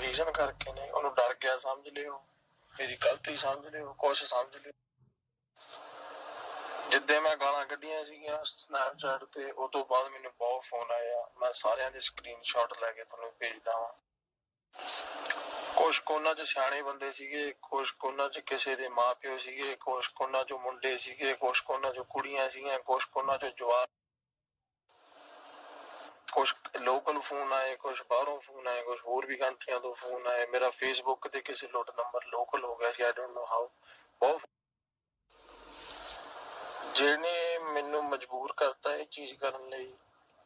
Reason ਕਰਕੇ ਨਹੀਂ ਉਹਨੂੰ ਡਰ ਗਿਆ, ਸਮਝ ਲਿਓ। ਮੇਰੀ ਗਲਤੀ ਸਮਝ ਲਿਓ, ਕੁਛ ਸਮਝ ਲਿਓ। ਜਿੱਦੇ ਮੈਂ ਗਾਲਾਂ ਕੱਢੀਆਂ ਸੀਗੀਆਂ ਸਨੈਪਚੈਟ ਤੇ, ਉਹ ਤੋਂ ਬਾਅਦ ਮੈਨੂੰ ਬਹੁਤ ਫੋਨ ਆਇਆ। ਮੈਂ ਸਾਰਿਆਂ ਦੇ ਸਕਰੀਨਸ਼ਾਟ ਲੈ ਕੇ ਤੁਹਾਨੂੰ ਭੇਜਦਾ ਹਾਂ ਕੁਛ ਕੋਨਾ ਚ ਸਿਆਣੇ ਬੰਦੇ ਸੀਗੇ, ਕੁਛ ਕੋਨਾ ਚ ਕਿਸੇ ਦੇ ਮਾਪਿਓ ਸੀਗੇ, ਕੁਛ ਕੋਨਾ ਚ ਮੁੰਡੇ ਸੀਗੇ, ਕੁਛ ਕੋਨਾ ਚ ਕੁੜੀਆਂ ਸੀਗੀਆਂ, ਕੁਛ ਕੋਨਾ ਚ ਜਵਾਨ ਕੁਛ ਲੋਕਲ ਫੋਨ ਆਏ, ਕੁਛ ਬਾਹਰੋਂ ਫੋਨ ਆਏ, ਕੁਛ ਹੋਰ ਵੀ ਕੰਟਰੀਆਂ ਤੋਂ ਫੋਨ ਆਏ। ਮੇਰਾ ਫੇਸਬੁੱਕ ਤੇ ਕਿਸੇ ਲੋਟ ਨੰਬਰ ਲੋਕਲ ਹੋ ਗਿਆ ਸੀ ਆਈ ਡੋਨਟ ਨੋ ਹਾਊ ਬਹੁਤ ਜਿਹਨੇ ਮੈਨੂੰ ਮਜਬੂਰ ਕਰਤਾ ਇਹ ਚੀਜ਼ ਕਰਨ ਲਈ,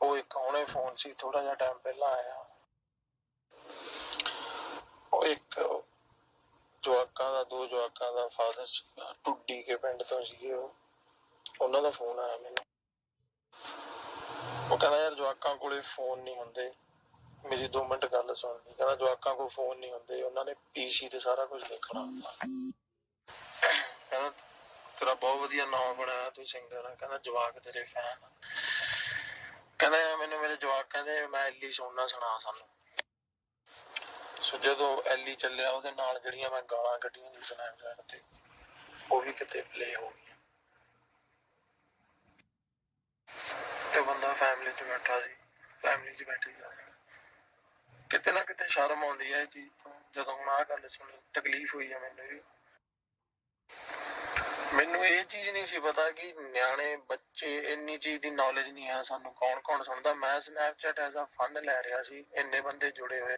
ਉਹ ਇੱਕ ਹੁਣੇ ਫੋਨ ਸੀ ਥੋੜਾ ਜਿਹਾ ਟਾਈਮ ਪਹਿਲਾਂ ਆਇਆ। ਉਹ ਇੱਕ ਜਵਾਕਾਂ ਦਾ, ਦੋ ਜਵਾਕਾਂ ਦਾ ਫਾਦਰ ਟੁੱਡੀ ਕੇ ਪਿੰਡ ਤੋਂ ਸੀਗੇ ਉਹ। ਉਹਨਾਂ ਦਾ ਫੋਨ ਆਇਆ ਮੈਨੂੰ। ਕਹਿੰਦਾ ਯਾਰ ਜਵਾਕਾਂ ਕੋਲੇ ਫੋਨ ਨਹੀਂ ਹੁੰਦੇ। ਮੇਰੀ 2 ਮਿੰਟ ਗੱਲ ਸੁਣਨੀ ਕਹਿੰਦਾ ਜਵਾਕਾਂ ਕੋਲ ਫੋਨ ਨਹੀਂ ਹੁੰਦੇ। ਉਹਨਾਂ ਨੇ ਪੀਸੀ ਤੇ ਸਾਰਾ ਕੁਝ ਦੇਖਣਾ। ਹੁੰਦਾ ਕਹਿੰਦਾ ਤੇਰਾ ਬਹੁਤ ਵਧੀਆ ਨਾਮ ਬਣਾਇਆ, ਤੂੰ ਸਿੰਗਰ ਆ। ਕਹਿੰਦਾ ਜਵਾਕ ਤੇਰੇ ਫੈਨ ਕਹਿੰਦਾ ਮੈਨੂੰ ਮੇਰੇ ਜਵਾਕ ਕਹਿੰਦੇ, ਮੈਂ ਐਲੀ ਸੁਣਨਾ ਸੁਣਾ ਸਾਨੂੰ। ਸੋ ਜਦੋਂ ਐਲੀ ਚੱਲਿਆ, ਉਹਦੇ ਨਾਲ ਜਿਹੜੀਆਂ ਮੈਂ ਗਾਲਾਂ ਕੱਢੀਆਂ ਜੀ ਸਨੈਪਚੈਟ ਤੇ, ਉਹ ਵੀ ਕਿਤੇ ਪਲੇ ਹੋ ਗਈਆਂ ਤੇ ਬੰਦਾ ਫੈਮਿਲੀ 'ਚ ਬੈਠਾ ਸੀ ਫੈਮਿਲੀ 'ਚ ਬੈਠੀ ਜਾ ਕਿਤੇ ਨਾ ਕਿਤੇ ਸ਼ਰਮ ਆਉਂਦੀ ਹੈ ਇਹ ਚੀਜ਼ ਤੋਂ, ਜਦੋਂ ਹੁਣ ਆਹ ਗੱਲ ਸੁਣੀ, ਤਕਲੀਫ ਹੋਈ ਹੈ ਮੈਨੂੰ ਵੀ। ਮੈਨੂੰ ਇਹ ਚੀਜ਼ ਨਹੀਂ ਸੀ ਪਤਾ ਕਿ ਨਿਆਣੇ, ਬੱਚੇ, ਇੰਨੀ ਚੀਜ਼ ਦੀ ਨੌਲੇਜ ਨਹੀਂ ਹੈ ਸਾਨੂੰ ਕੌਣ ਕੌਣ ਸੁਣਦਾ। ਮੈਂ ਸਨੈਪਚੈਟ ਐਜ਼ ਅ ਫਨ ਲੈ ਰਿਹਾ ਸੀ, ਇੰਨੇ ਬੰਦੇ ਜੁੜੇ ਹੋਏ।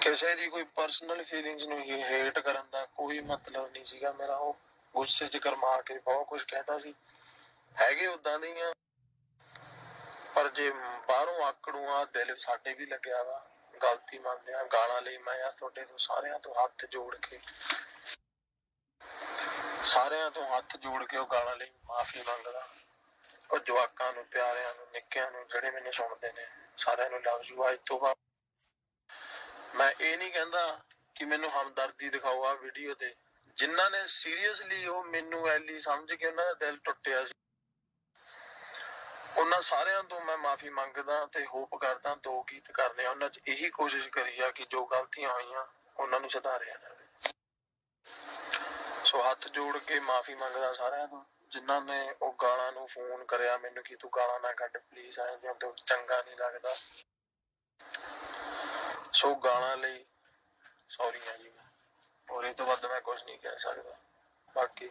ਕਿਸੇ ਦੀ ਕੋਈ ਪਰਸਨਲ ਫੀਲਿੰਗਸ ਨੂੰ ਹੇਟ ਕਰਨ ਦਾ ਕੋਈ ਮਤਲਬ ਨਹੀਂ ਸੀਗਾ। ਮੇਰਾ ਉਹ ਗੁੱਸੇ 'ਚ ਕਰਮਾ ਕੇ ਬਹੁਤ ਕੁਝ ਕਹਿਤਾ ਸੀ। ਹੈਗੇ ਉਦਾਂ ਦੇ ਹੀ ਆ ਪਰ ਜੇ ਬਾਹਰੋਂ ਆਕੜੂ ਆ ਦਿਲ ਸਾਡੇ ਵੀ ਲੱਗਿਆ ਵਾ, ਗਲਤੀ ਮੰਨਦੇ ਆ ਗਾਲਾਂ ਲਈ ਮੈਂ ਆ ਤੁਹਾਡੇ ਤੋਂ, ਸਾਰਿਆਂ ਤੋਂ ਹੱਥ ਜੋੜ ਕੇ। ਸਾਰਿਆਂ ਤੋਂ ਹੱਥ ਜੋੜ ਕੇ ਉਹ ਗਾਲਾਂ ਲਈ ਮਾਫੀ ਮੰਗਦਾ। ਉਹ ਜਵਾਕਾਂ ਨੂੰ, ਪਿਆਰਿਆਂ ਨੂੰ, ਨਿੱਕਿਆਂ ਨੂੰ, ਜਿਹੜੇ ਮੈਨੂੰ ਸੁਣਦੇ ਨੇ, ਸਾਰਿਆਂ ਨੂੰ ਲਵ ਯੂ ਅੱਜ ਤੋਂ ਬਾਅਦ। ਮੈਂ ਇਹ ਨਹੀਂ ਕਹਿੰਦਾ ਕਿ ਮੈਨੂੰ ਹਮਦਰਦੀ ਦਿਖਾਓ ਆ ਵੀਡੀਓ ਤੇ। ਜਿਨ੍ਹਾਂ ਨੇ ਸੀਰੀਅਸਲੀ ਉਹ ਮੈਨੂੰ ਐਲੀ ਸਮਝ ਕੇ ਉਹਨਾਂ ਦਾ ਦਿਲ ਟੁੱਟਿਆ ਸੀ। ਉਹਨਾਂ ਸਾਰਿਆਂ ਤੋਂ ਮੈਂ ਮਾਫੀ ਮੰਗਦਾ ਤੇ ਹੋਪ ਕਰਦਾ ਦੋ ਗੀਤ ਕਰਨੇ ਉਹਨਾਂ 'ਚ ਇਹੀ ਕੋਸ਼ਿਸ਼ ਕਰੀ ਆ ਕਿ ਜੋ ਗਲਤੀਆਂ ਹੋਈਆਂ, ਉਹਨਾਂ ਨੂੰ ਸੁਧਾਰਿਆ ਜਾਵੇ। ਸੋ ਹੱਥ ਜੋੜ ਕੇ ਮਾਫੀ ਮੰਗਦਾ ਸਾਰਿਆਂ ਤੋਂ ਜਿਨ੍ਹਾਂ ਨੇ ਉਹ ਗਾਲਾਂ ਨੂੰ ਫੋਨ ਕਰਿਆ ਮੈਨੂੰ ਕਿ ਤੂੰ ਗਾਲਾਂ ਨਾ ਕੱਢ ਪਲੀਜ਼ ਆਏ ਜਾਂ ਤੂੰ ਚੰਗਾ ਨਹੀਂ ਲੱਗਦਾ। ਸੋ ਗਾਲਾਂ ਲਈ ਸੌਰੀ ਆ ਜੀ ਔਰ ਇਹ ਤੋਂ ਵੱਧ ਮੈਂ ਕੁਝ ਨਹੀਂ ਕਹਿ ਸਕਦਾ। ਬਾਕੀ